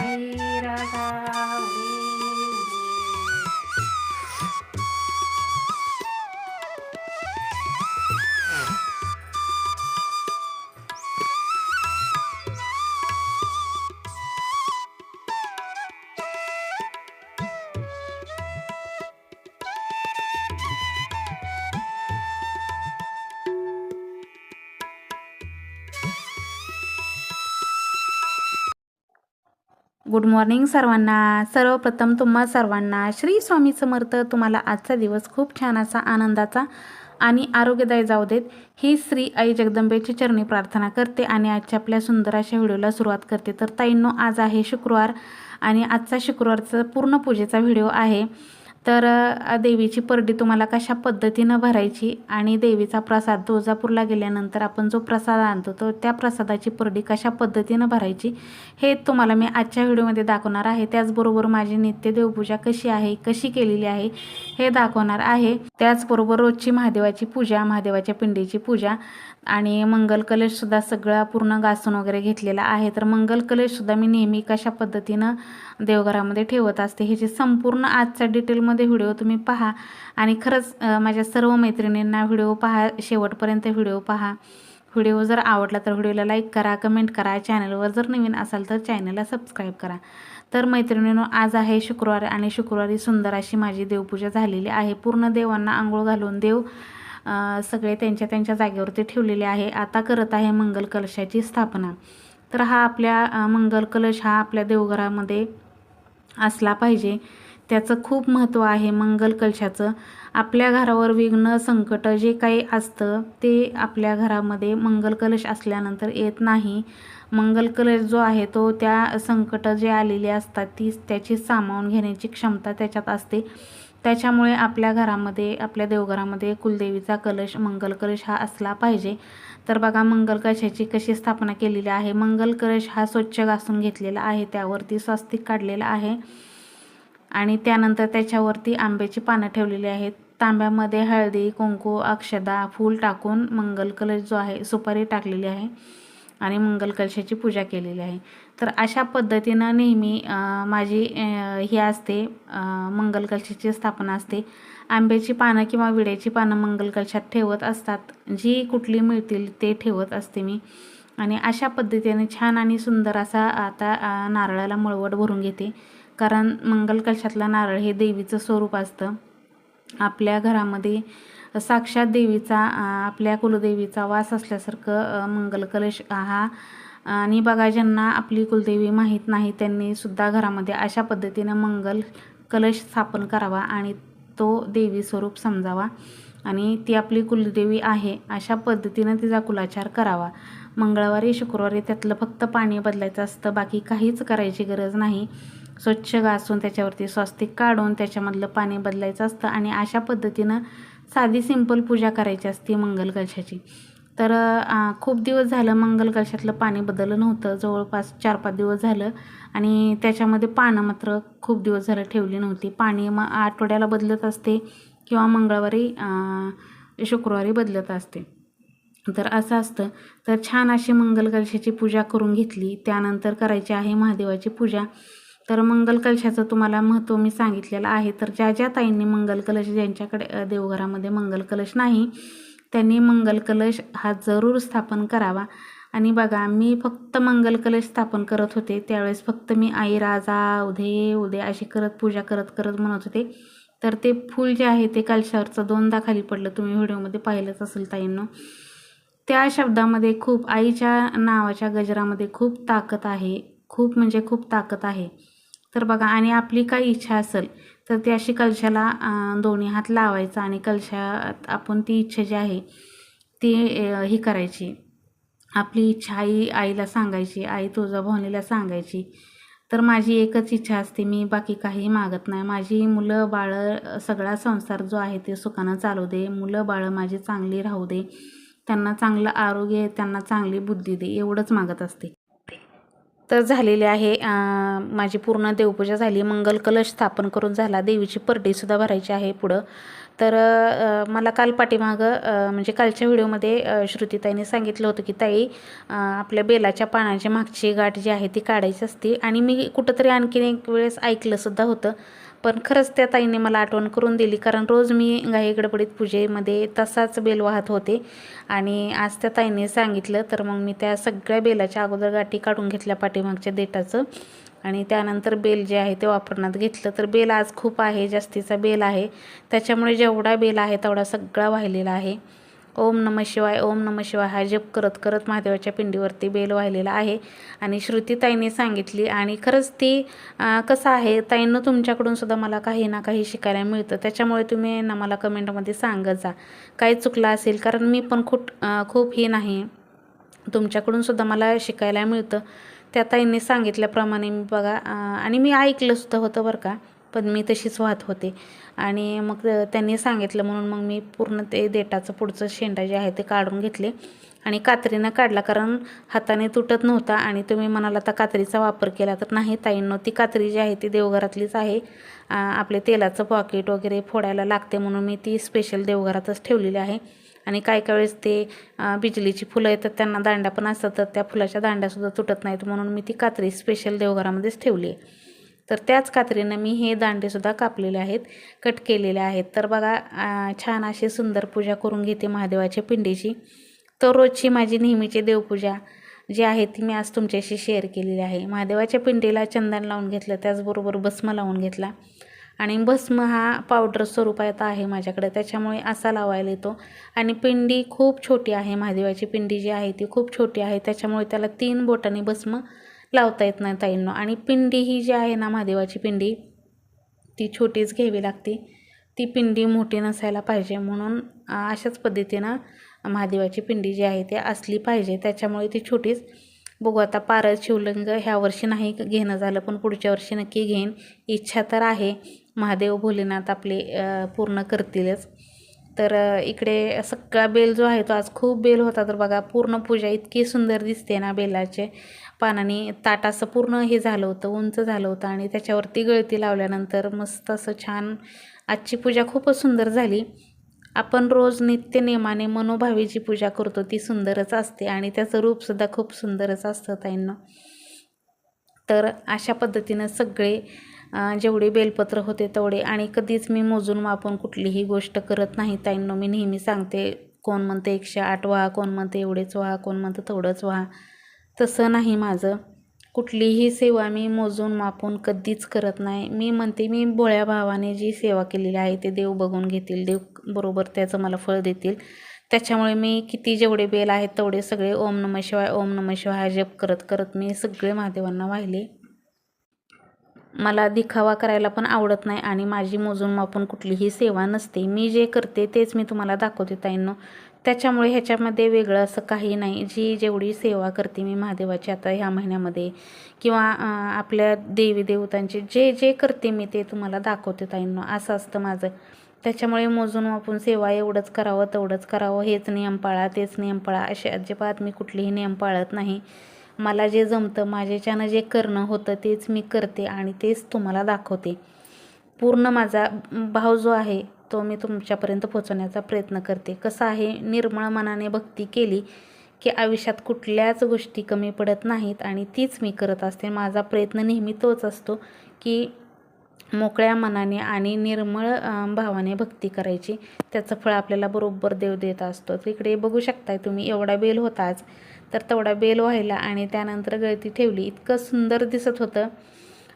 आई Radha good morning सर्वांना. सर्वप्रथम तुम्हा सर्वांना श्री स्वामी समर्थ तुम्हाला आजचा दिवस खूप छान असा आनंदाचा आणि आरोग्यदायी जाऊ देत. ही श्री आई जगदंबेची चरणी प्रार्थना करते आणि आजच्या आपल्या सुंदर अशा व्हिडिओला सुरुवात करते. तर ताईंनो आज आहे शुक्रवार आणि आजचा शुक्रवारचा पूर्ण पूजेचा व्हिडिओ आहे. तर देवीची परडी तुम्हाला कशा पद्धतीनं भरायची आणि देवीचा प्रसाद तुळजापूरला गेल्यानंतर आपण जो प्रसाद आणतो तो त्या प्रसादाची परडी कशा पद्धतीनं भरायची हे तुम्हाला मी आजच्या व्हिडिओमध्ये दाखवणार आहे. त्याचबरोबर माझी नित्य देवपूजा कशी आहे कशी केलेली आहे हे दाखवणार आहे. त्याचबरोबर रोजची महादेवाची पूजा महादेवाच्या पिंडीची पूजा आणि मंगल कलशसुद्धा सगळा पूर्ण घासून वगैरे घेतलेला आहे. तर मंगल कलशसुद्धा मी नेहमी कशा पद्धतीनं देवघरामध्ये ठेवत असते ह्याची संपूर्ण आजच्या डिटेलमध्ये व्हिडिओ तुम्ही पहा आणि खरंच माझ्या सर्व मैत्रिणींना व्हिडिओ पहा शेवटपर्यंत व्हिडिओ पहा. व्हिडिओ जर आवडला तर व्हिडिओला लाईक करा कमेंट करा. चॅनलवर जर नवीन असाल तर चॅनलला सबस्क्राईब करा. तर मैत्रिणीनं आज आहे शुक्रवार आणि शुक्रवारी सुंदर अशी माझी देवपूजा झालेली आहे. पूर्ण देवांना आंघोळ घालून देव सगळे त्यांच्या त्यांच्या जागेवरती ठेवलेले आहे. आता करत आहे मंगल कलशाची स्थापना. तर हा आपल्या मंगल कलश हा आपल्या देवघरामध्ये असला पाहिजे. त्याचं खूप महत्त्व आहे मंगल कलशाचं. आपल्या घरावर विघ्न संकट जे काही असतं ते आपल्या घरामध्ये मंगल कलश असल्यानंतर येत नाही. मंगल कलर जो आहे तो त्या संकटं जे आलेली असतात ती त्याची सामावून घेण्याची क्षमता त्याच्यात असते. त्याच्यामुळे आपल्या घरामध्ये आपल्या देवघरामध्ये कुलदेवीचा कलश मंगल कलश हा असला पाहिजे. तर बघा मंगल कशाची कशी स्थापना केलेली आहे. मंगल कलश हा स्वच्छ घासून घेतलेला आहे त्यावरती स्वस्तिक काढलेला आहे. आणि त्यानंतर त्याच्यावरती आंब्याची पानं ठेवलेली आहेत. तांब्यामध्ये हळदी कुंकू अक्षदा फूल टाकून मंगल कलश जो आहे सुपारी टाकलेली आहे. आणि मंगल कलशाची पूजा केलेली आहे. तर अशा पद्धतीनं नेहमी माझी ही असते मंगलकलशाची मंगल कलशाची स्थापना असते. आंब्याची पानं किंवा विड्याची पानं मंगल कलशात ठेवत असतात. जी कुठली मिळतील ते ठेवत असते मी. आणि अशा पद्धतीने छान आणि सुंदर असा आता नारळाला मळवट भरून घेते. कारण मंगल कलशातला नारळ हे देवीचं स्वरूप असतं. आपल्या घरामध्ये साक्षात देवीचा आपल्या कुलदेवीचा वास असल्यासारखं मंगल कलश हा. आणि बघा ज्यांना आपली कुलदेवी माहीत नाही त्यांनी सुद्धा घरामध्ये अशा पद्धतीनं मंगल कलश स्थापन करावा आणि तो देवी स्वरूप समजावा. आणि ती आपली कुलदेवी आहे अशा पद्धतीनं तिचा कुलाचार करावा. मंगळवारी शुक्रवारी त्यातलं फक्त पाणी बदलायचं असतं बाकी काहीच करायची गरज नाही. स्वच्छ घासून त्याच्यावरती स्वस्तिक काढून त्याच्यामधलं पाणी बदलायचं असतं आणि अशा पद्धतीनं साधी सिंपल पूजा करायची असते मंगल कलशाची तर खूप दिवस झालं मंगल कलशातलं पाणी बदललं नव्हतं. जवळपास चार पाच दिवस झालं. आणि त्याच्यामध्ये पानं मात्र खूप दिवस झालं ठेवली नव्हती. पाणी मग आठवड्याला बदलत असते किंवा मंगळवारी शुक्रवारी बदलत असते. तर असं असतं. तर छान अशी मंगल कलशाची पूजा करून घेतली. त्यानंतर करायची आहे महादेवाची पूजा. तर मंगल कलशाचं तुम्हाला महत्त्व मी सांगितलेलं आहे. तर ज्या ज्या ताईंनी मंगल कलश ज्यांच्याकडे देवघरामध्ये मंगल कलश नाही त्यांनी मंगल कलश हा जरूर स्थापन करावा. आणि बघा मी फक्त मंगल कलश स्थापन करत होते. त्यावेळेस फक्त मी आई राजा उदे उदे अशी करत पूजा करत करत म्हणत होते. तर ते फूल जे आहे ते कलशावरचं दोनदा खाली पडलं. तुम्ही व्हिडिओमध्ये पाहिलंच असेल ताईंनो. त्या शब्दामध्ये खूप आईच्या नावाच्या गजरामध्ये खूप ताकद आहे. खूप म्हणजे खूप ताकद आहे. तर बघा आणि आपली काही इच्छा असेल तर ती अशी कलशाला दोन्ही हात लावायचा आणि कलशात आपण ती इच्छा जी आहे ती ही करायची. आपली इच्छा आई आईला सांगायची आई तुळजाभवानीला सांगायची. तर माझी एकच इच्छा असते मी बाकी काही मागत नाही. माझी मुलं बाळं सगळा संसार जो आहे ते सुखानं चालू दे. मुलं बाळं माझी चांगली राहू दे. त्यांना चांगलं आरोग्य त्यांना चांगली बुद्धी दे एवढंच मागत असते. तर झालेले आहे. माझी पूर्ण देवपूजा झाली. मंगल कलश स्थापन करून झाला. देवीची परडीसुद्धा भरायची आहे पुढं. तर मला काल पाठीमागं म्हणजे कालच्या व्हिडिओमध्ये श्रुतीताईने सांगितलं होतं की ताई आपल्या बेलाच्या पानाच्या मागची गाठ जी आहे ती काढायची असती. आणि मी कुठंतरी आणखीन एक वेळेस ऐकलंसुद्धा होतं. पण खरंच त्या ताईने मला आठवण करून दिली कारण रोज मी घाई गडबडीत पूजेमध्ये तसाच बेल वाहत होते. आणि आज त्या ताईने सांगितलं तर मग मी त्या सगळ्या बेलाच्या अगोदर गाठी काढून घेतल्या पाठीमागच्या देठाचं आणि त्यानंतर बेल जे आहे ते वापरण्यात घेतलं. तर बेल आज खूप आहे जास्तीचा बेल आहे. त्याच्यामुळे जेवढा बेल आहे तेवढा सगळा वाहिलेला आहे. ओम नम शिवाय ओम नम शिवाय हा जप करत करत महादेवाच्या पिंडीवरती बेल वाहिलेला आहे. आणि श्रुती ताईने सांगितली आणि खरंच ती कसं आहे ताईनं तुमच्याकडून सुद्धा मला काही ना काही शिकायला मिळतं. त्याच्यामुळे तुम्ही ना मला कमेंटमध्ये सांगत जा. काय चुकलं असेल कारण मी पण खूप खूप ही नाही. तुमच्याकडून सुद्धा मला शिकायला मिळतं. त्या ताईंनी सांगितल्याप्रमाणे मी बघा आणि मी ऐकलंसुद्धा होतं बरं का पण मी तशीच वाहत होते. आणि मग त्यांनी सांगितलं म्हणून मग मी पूर्ण ते देठाचं पुढचं शेंडा जे आहे ते काढून घेतले. आणि कात्रीनं काढला कारण हाताने तुटत नव्हता आणि तुम्ही म्हणाला आता कात्रीचा वापर केला तर नाही ताईंनो ती कात्री जी आहे ती देवघरातलीच आहे. आपले तेलाचं पॉकेट वगैरे फोडायला लागते म्हणून मी ती स्पेशल देवघरातच ठेवलेली आहे. आणि काय काय वेळेस ते बिजलीची फुलं येतात त्यांना दांड्या पण असतात तर त्या फुलाच्या दांड्यासुद्धा तुटत नाहीत. म्हणून मी ती कात्री स्पेशल देवघरामध्येच ठेवली आहे. तर त्याच कात्रीनं मी हे दांडेसुद्धा कापलेले आहेत कट केलेले आहेत. तर बघा छान अशी सुंदर पूजा करून घेते महादेवाच्या पिंडीची. तर रोजची माझी नेहमीची देवपूजा जी आहे ती मी आज तुमच्याशी शेअर केलेली आहे. महादेवाच्या पिंडीला चंदन लावून घेतलं त्याचबरोबर भस्म लावून घेतला. आणि भस्म हा पावडर स्वरूपात आहे माझ्याकडे. त्याच्यामुळे असा लावायला येतो. आणि पिंडी खूप छोटी आहे. महादेवाची पिंडी जी आहे ती खूप छोटी आहे. त्याच्यामुळे त्याला तीन बोटांनी भस्म लावता येत नाही ताईंनो. आणि पिंडी ही जी आहे ना महादेवाची पिंडी ती छोटीच घ्यावी लागते. ती पिंडी मोठी नसायला पाहिजे. म्हणून अशाच पद्धतीनं महादेवाची पिंडी जी आहे ती असली पाहिजे. त्याच्यामुळे ती छोटीच. बघू आता पारद शिवलिंग ह्या वर्षी नाही घेणं झालं पण पुढच्या वर्षी नक्की घेईन. इच्छा तर आहे. महादेव भोलेनाथ आपले पूर्ण करतीलच. तर इकडे सगळा बेल जो आहे तो आज खूप बेल होता. तर बघा पूर्ण पूजा इतकी सुंदर दिसते ना बेलाचे. पानाने ताट असं पूर्ण हे झालं होतं उंच झालं होतं आणि त्याच्यावरती गळती लावल्यानंतर मस्त असं छान आजची पूजा खूपच सुंदर झाली. आपण रोज नित्य नियमाने मनोभावी जी पूजा करतो ती सुंदरच असते आणि त्याचं रूपसुद्धा खूप सुंदरच असतं ताईंनं. तर अशा पद्धतीनं सगळे जेवढे बेलपत्र होते तेवढे. आणि कधीच मी मोजून मापून कुठलीही गोष्ट करत नाही. ताईंनो मी नेहमी सांगते कोण म्हणते एकशे आठ व्हा कोण म्हणते एवढेच व्हा कोण म्हणतं तेवढंच व्हा. तसं नाही माझं. कुठलीही सेवा मी मोजून मापून कधीच करत नाही. मी म्हणते मी भोळ्या भावाने जी सेवा केलेली आहे ते देव बघून घेतील. देव बरोबर त्याचं मला फळ देतील. त्याच्यामुळे मी किती जेवढे बेल आहेत तेवढे सगळे ओम नम शिवाय ओम नम शिवाय जप करत करत मी सगळे महादेवांना वाहिले. मला दिखावा करायला पण आवडत नाही आणि माझी मोजून मापून कुठलीही सेवा नसते. मी जे करते तेच मी तुम्हाला दाखवते ताईंनो. त्याच्यामुळे ह्याच्यामध्ये वेगळं असं काही नाही. जी जेवढी सेवा करते मी महादेवाची आता ह्या महिन्यामध्ये किंवा आपल्या देवी देवतांचे जे जे करते मी ते तुम्हाला दाखवते ताईंनो. असं असतं माझं. त्याच्यामुळे मोजून आपण सेवा एवढंच करावं तेवढंच करावं. हेच नियम पाळा तेच नियम पाळा. असे अजिबात मी कुठलेही नियम पाळत नाही. मला जे जमतं माझ्याच्यानं जे करणं होतं तेच मी करते आणि तेच तुम्हाला दाखवते. पूर्ण माझा भाव जो आहे तो मी तुमच्यापर्यंत पोहोचवण्याचा प्रयत्न करते. कसं आहे निर्मळ मनाने भक्ती केली की आयुष्यात कुठल्याच गोष्टी कमी पडत नाहीत आणि तीच मी करत असते. माझा प्रयत्न नेहमी तोच असतो की मोकळ्या मनाने आणि निर्मळ भावाने भक्ती करायची. त्याचं फळ आपल्याला बरोबर देव देत असतो. तिकडे इकडे बघू शकताय तुम्ही एवढा बेल होताच. तर तेवढा बेल व्हायला आणि त्यानंतर गळती ठेवली. इतकं सुंदर दिसत होतं.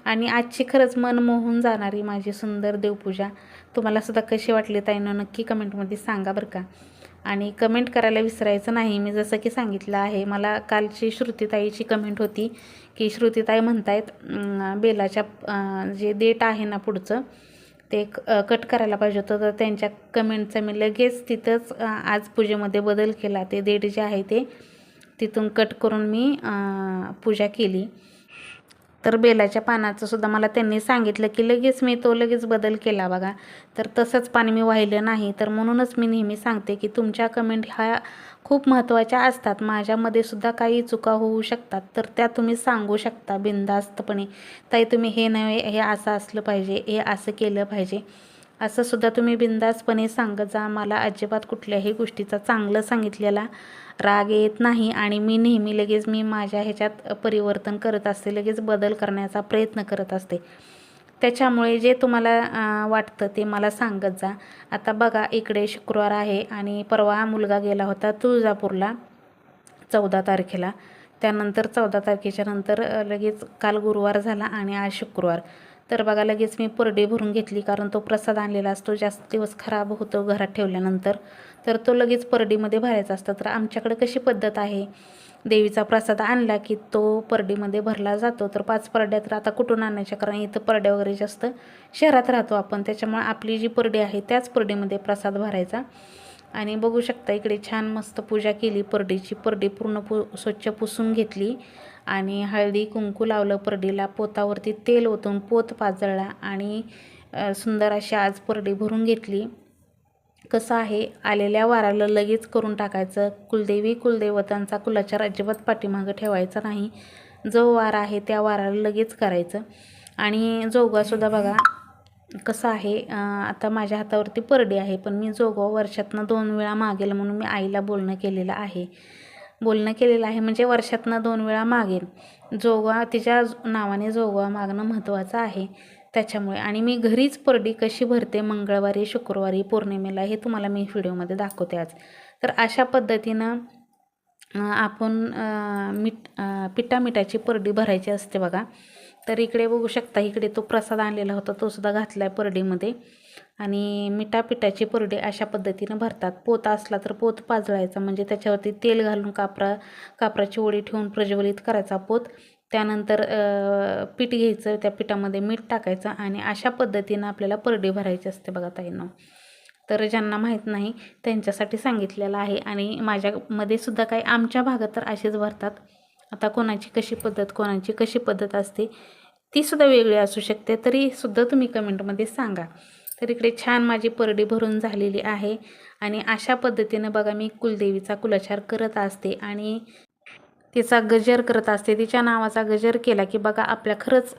आणि आजची खरंच मन मोहून जाणारी माझी सुंदर देवपूजा. तुम्हाला सुद्धा कशी वाटली ताईनं नक्की कमेंटमध्ये सांगा बरं का. आणि कमेंट करायला विसरायचं नाही. मी जसं की सांगितलं आहे मला कालची श्रुतीताईची कमेंट होती की श्रुतीताई म्हणतायत बेलाच्या जे डेट आहे ना पुढचं ते कट करायला पाहिजे होतं. तर त्यांच्या कमेंटचा मी लगेच तिथंच आज पूजेमध्ये बदल केला. ते डेट जे आहे ते तिथून कट करून मी पूजा केली. तर बेलाच्या पानाचं सुद्धा मला त्यांनी सांगितलं की लगेच मी तो लगेच बदल केला बघा. तर तसंच पाणी मी वाहिलं नाही. तर म्हणूनच मी नेहमी सांगते की तुमच्या कमेंट ह्या खूप महत्त्वाच्या असतात. माझ्यामध्ये सुद्धा काही चुका होऊ शकतात. तर त्या तुम्ही सांगू शकता बिनधास्तपणे. ताई तुम्ही हे नव्हे हे असं असलं पाहिजे हे असं केलं पाहिजे. असं सुद्धा तुम्ही बिंदासपणे सांगत जा. मला अजिबात कुठल्याही गोष्टीचा चांगलं सांगितलेला राग येत नाही आणि मी नेहमी लगेच मी माझ्या ह्याच्यात परिवर्तन करत असते. लगेच बदल करण्याचा प्रयत्न करत असते. त्याच्यामुळे जे तुम्हाला वाटतं ते मला सांगत जा. आता बघा इकडे शुक्रवार आहे आणि परवा मुलगा गेला होता तुळजापूरला चौदा तारखेला. त्यानंतर चौदा तारखेच्या नंतर लगेच काल गुरुवार झाला आणि आज शुक्रवार. तर बघा लगेच मी परडी भरून घेतली कारण तो प्रसाद आणलेला असतो जास्त दिवस खराब होतो घरात ठेवल्यानंतर. तर तो लगेच परडीमध्ये भरायचा असतो. तर आमच्याकडे कशी पद्धत आहे? देवीचा प्रसाद आणला की तो परडीमध्ये भरला जातो. तर पाच परड्या तर आता कुठून आणायच्या? कारण इथं परड्या वगैरे जास्त शहरात राहतो आपण. त्याच्यामुळे आपली जी परडी आहे त्याच परडीमध्ये प्रसाद भरायचा. आणि बघू शकता इकडे छान मस्त पूजा केली परडीची. परडी पूर्ण पु स्वच्छ पुसून घेतली. आणि हळदी कुंकू लावलं परडीला पोतावरती तेल ओतून पोत पाजळला आणि सुंदर अशी आज परडी भरून घेतली. कसं आहे? आलेल्या वाराला लगेच करून टाकायचं. कुलदेवी कुलदेवतांचा कुलाचार अजिबात पाठीमागं ठेवायचा नाही. जो वार आहे त्या वाराला लगेच करायचं. आणि जोगासुद्धा बघा कसं आहे आता माझ्या हातावरती परडी आहे पण मी जोगवा वर्षातनं दोन वेळा मागेल म्हणून मी आईला बोलणं केलेलं आहे. बोलणं केलेलं आहे. म्हणजे वर्षातनं दोन वेळा मागेन. जोगवा तिच्या नावाने जोगवा मागणं महत्त्वाचं आहे. त्याच्यामुळे आणि मी घरीच परडी कशी भरते मंगळवारी शुक्रवारी पौर्णिमेला हे तुम्हाला मी व्हिडिओमध्ये दाखवते आज. तर अशा पद्धतीनं आपण मीठ पिठामिठाची परडी भरायची असते बघा. तर इकडे बघू शकता इकडे तो प्रसाद आणलेला होता तो सुद्धा घातला आहे परडीमध्ये. आणि मिठा पिठाची परडी अशा पद्धतीनं भरतात. पोत असला तर पोत पाजळायचा म्हणजे त्याच्यावरती तेल घालून कापरा कापराची ओळी ठेवून प्रज्वलित करायचा पोत. त्यानंतर पीठ घ्यायचं त्या पिठामध्ये मीठ टाकायचं आणि अशा पद्धतीनं आपल्याला परडी भरायची असते बघा ताईनं. तर ज्यांना माहीत नाही त्यांच्यासाठी सांगितलेलं आहे. आणि माझ्यामध्ये सुद्धा काही आमच्या भागात तर असेच भरतात. आता कोणाची कशी पद्धत कोणाची कशी पद्धत असते ती सुद्धा वेगळी असू शकते. तरी सुद्धा तुम्ही कमेंटमध्ये सांगा. तर इकडे छान माझी परडी भरून झालेली आहे आणि अशा पद्धतीनं बघा मी कुलदेवीचा कुलाचार करत असते आणि तिचा गजर करत असते. तिच्या नावाचा गजर केला की बघा आपल्या खरंच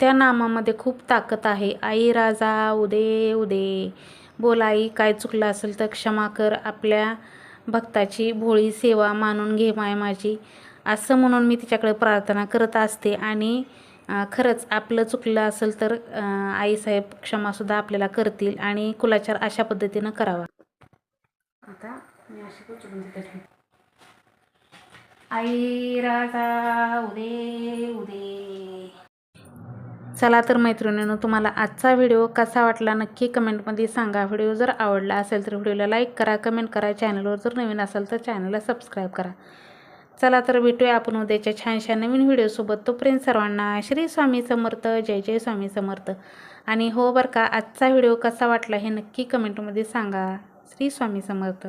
त्या नामामध्ये खूप ताकद आहे. आई राजा उदे उदे. बोल आई काय चुकलं असेल तर क्षमा कर. आपल्या भक्ताची भोळी सेवा मानून घे माय माझी. असं म्हणून मी तिच्याकडे प्रार्थना करत असते. आणि खरंच आपलं चुकलं असेल तर आईसाहेब क्षमासुद्धा आपल्याला करतील आणि कुलाचार अशा पद्धतीनं करावा. आता मी अशी. आई राजा उदे उदे. चला तर मैत्रिणींनो तुम्हाला आजचा व्हिडिओ कसा वाटला नक्की कमेंटमध्ये सांगा. व्हिडिओ जर आवडला असेल तर व्हिडिओला लाईक करा कमेंट करा. चॅनलवर जर नवीन असाल तर चॅनलला सबस्क्राईब करा. चला तर भेटूया आपण उद्याच्या छानशा नवीन व्हिडिओसोबत तोपर्यंत सर्वांना श्री स्वामी समर्थ जय जय स्वामी समर्थ. आणि हो बरं का आजचा व्हिडिओ कसा वाटला हे नक्की कमेंटमध्ये सांगा. श्री स्वामी समर्थ.